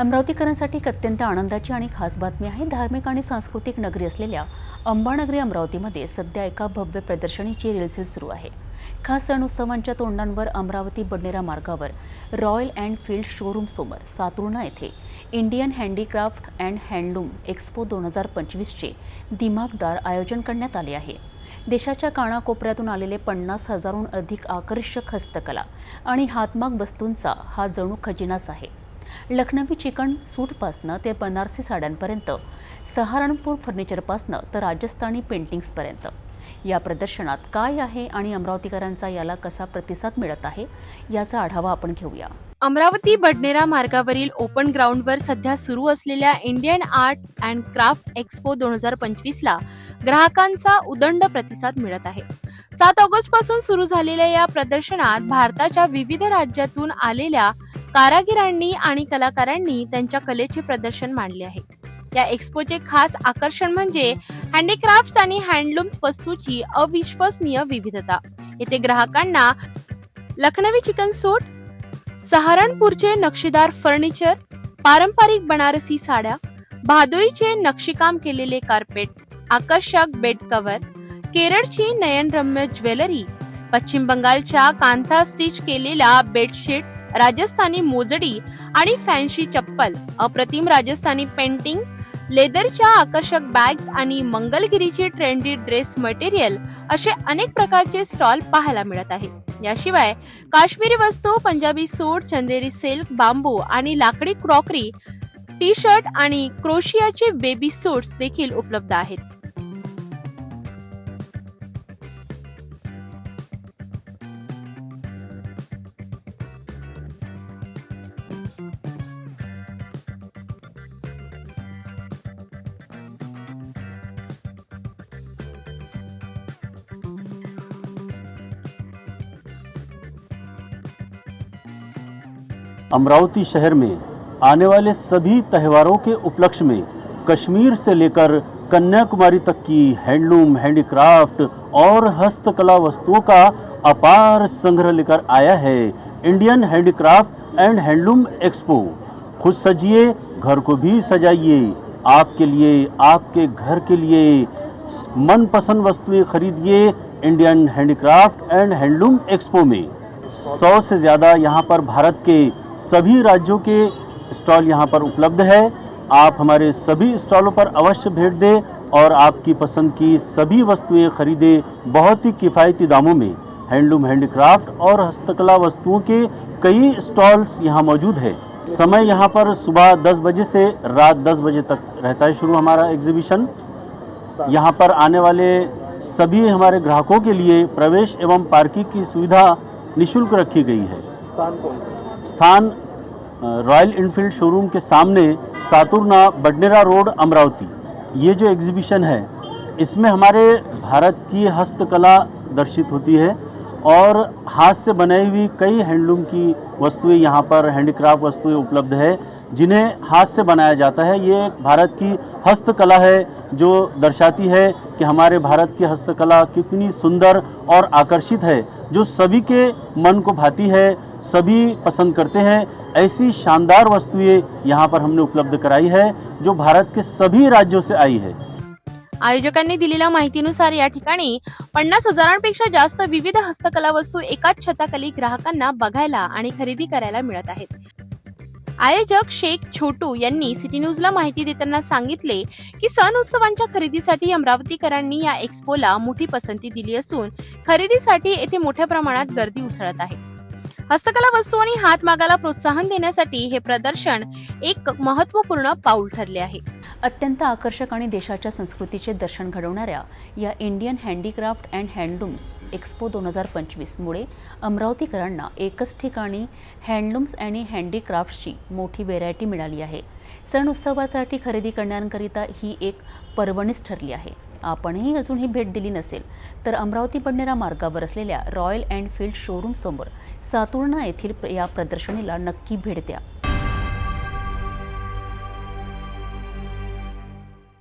अमरावतीकरांसाठी एक अत्यंत आनंदाची आणि खास बातमी आहे. धार्मिक आणि सांस्कृतिक नगरी असलेल्या अंबानगरी अमरावतीमध्ये सध्या एका भव्य प्रदर्शनीची रेलसेल सुरू आहे. खास सण उत्सवांच्या तोंडांवर अमरावती बडनेरा मार्गावर रॉयल अँड फील्ड शोरूम समोर सातुर्णा येथे Indian handicraft and handloom expo दोन हजार पंचवीसचे दिमागदार आयोजन करण्यात आले आहे. देशाच्या कानाकोपऱ्यातून आलेले पन्नास हजारहून अधिक आकर्षक हस्तकला आणि हातमाग वस्तूंचा हा जणू खजिनाच आहे. लखनवी चिकन सूटपासनं ते बनारसी साड्यांपर्यंत सहारणपूर फर्निचरपासनं तर राजस्थानी पेंटिंग्सपर्यंत. या प्रदर्शनात काय आहे आणि अमरावतीकरांचा याला कसा प्रतिसाद मिळत आहे याचा आढावा आपण घेऊया. अमरावती बडनेरा मार्गावरील ओपन ग्राउंडवर सध्या सुरू असलेल्या Indian art and craft expo दोन हजार पंचवीस ला ग्राहकांचा उदंड प्रतिसाद मिळत आहे. सात ऑगस्टपासून सुरू झालेल्या या प्रदर्शनात भारताच्या विविध राज्यातून आलेल्या कारागिरांनी आणि कलाकारांनी त्यांच्या कलेचे प्रदर्शन मांडले आहे. या एक्स्पोचे खास आकर्षण म्हणजे हँडीक्राफ्ट आणि हँडलूम्स वस्तूची अविश्वसनीय विविधता. येथे ग्राहकांना लखनवी चिकन सूट सहारणपूरचे नक्षीदार फर्निचर पारंपरिक बनारसी साड्या भादोईचे नक्षीकाम केलेले कार्पेट आकर्षक बेड कव्हर केरळची नयनरम्य ज्वेलरी पश्चिम बंगालच्या कांथा स्टिच केलेल्या बेडशीट राजस्थानी मोजडी आणि फॅन्सी चप्पल अप्रतिम राजस्थानी पेंटिंग लेदरच्या आकर्षक बॅग्स आणि मंगलगिरीचे ट्रेंडी ड्रेस मटेरियल असे अनेक प्रकारचे स्टॉल पाहायला मिळत आहे याशिवाय काश्मीरी वस्तू Punjabi suit Chanderi silk bamboo आणि लाकडी क्रॉकरी टी शर्ट आणि क्रोशियाचे बेबी सूट्स देखील उपलब्ध आहेत. अमरावती शहर में आने वाले सभी त्योहारों के उपलक्ष्य में कश्मीर से लेकर कन्याकुमारी तक की हैंडलूम, हैंडीक्राफ्ट और हस्तकला वस्तुओं का अपार संग्रह लेकर आया है Indian handicraft and handloom expo. खुद सजिए, घर को भी सजाइए। आपके लिए, आपके घर के लिए मनपसंद वस्तुएँ खरीदिए Indian handicraft and handloom expo में। सौ से ज़्यादा यहाँ पर भारत के सभी राज्यों के स्टॉल यहाँ पर उपलब्ध है। आप हमारे सभी स्टॉलों पर अवश्य भेंट दें और आपकी पसंद की सभी वस्तुएँ खरीदें बहुत ही किफ़ायती दामों में। हैंडलूम, हैंडीक्राफ्ट और हस्तकला वस्तुओं के कई स्टॉल्स यहाँ मौजूद है। समय यहाँ पर सुबह 10 बजे से रात 10 बजे तक रहता है शुरू हमारा एग्जीबिशन। यहाँ पर आने वाले सभी हमारे ग्राहकों के लिए प्रवेश एवं पार्किंग की सुविधा निशुल्क रखी गई है। स्थान कौन सा? स्थान रॉयल इनफील्ड शोरूम के सामने सातुरना बडनेरा रोड, अमरावती। ये जो एग्जीबिशन है, इसमें हमारे भारत की हस्तकला दर्शित होती है और हाथ से बनाई हुई कई हैंडलूम की वस्तुएँ यहाँ पर, हैंडीक्राफ्ट वस्तुएँ उपलब्ध है, जिन्हें हाथ से बनाया जाता है। ये एक भारत की हस्तकला है, जो दर्शाती है कि हमारे भारत की हस्तकला कितनी सुंदर और आकर्षित है, जो सभी के मन को भाती है सभी पसंद करते हैं। ऐसी शानदार वस्तुएं यहाँ पर हमने उपलब्ध कराई है जो भारत के सभी राज्यों से आई है। आयोजकांनी दिलेल्या माहितीनुसार या ठिकाणी पन्नास हजारांपेक्षा जास्त विविध हस्तकला वस्तू एकाच छताखाली ग्राहकांना बघायला आणि खरेदी करायला मिळत आहेत. आयोजक शेख छोटू यांनी सिटी न्यूजला माहिती देताना सांगितले की सण उत्सवांच्या खरेदीसाठी अमरावतीकरांनी या एक्स्पोला मोठी पसंती दिली असून खरेदीसाठी येथे मोठ्या प्रमाणात गर्दी उसळत आहे. हस्तकला वस्तू आणि हातमागाला प्रोत्साहन देण्यासाठी हे प्रदर्शन एक महत्त्वपूर्ण पाऊल ठरले आहे. अत्यंत आकर्षक आणि देशाच्या संस्कृतीचे दर्शन घडवणाऱ्या या Indian handicraft and handlooms expo दोन हजार पंचवीसमुळे अमरावतीकरांना एकच ठिकाणी हँडलूम्स आणि हँडीक्राफ्ट्सची मोठी व्हेरायटी मिळाली आहे. सण उत्सवासाठी खरेदी करण्याकरिता ही एक पर्वणीच ठरली आहे. आपणही अजूनही भेट दिली नसेल तर अमरावती बडनेरा मार्गावर असलेल्या रॉयल अँड फील्ड शोरूम समोर सातुर्णा येथील प्र- या प्रदर्शनीला नक्की भेट द्या.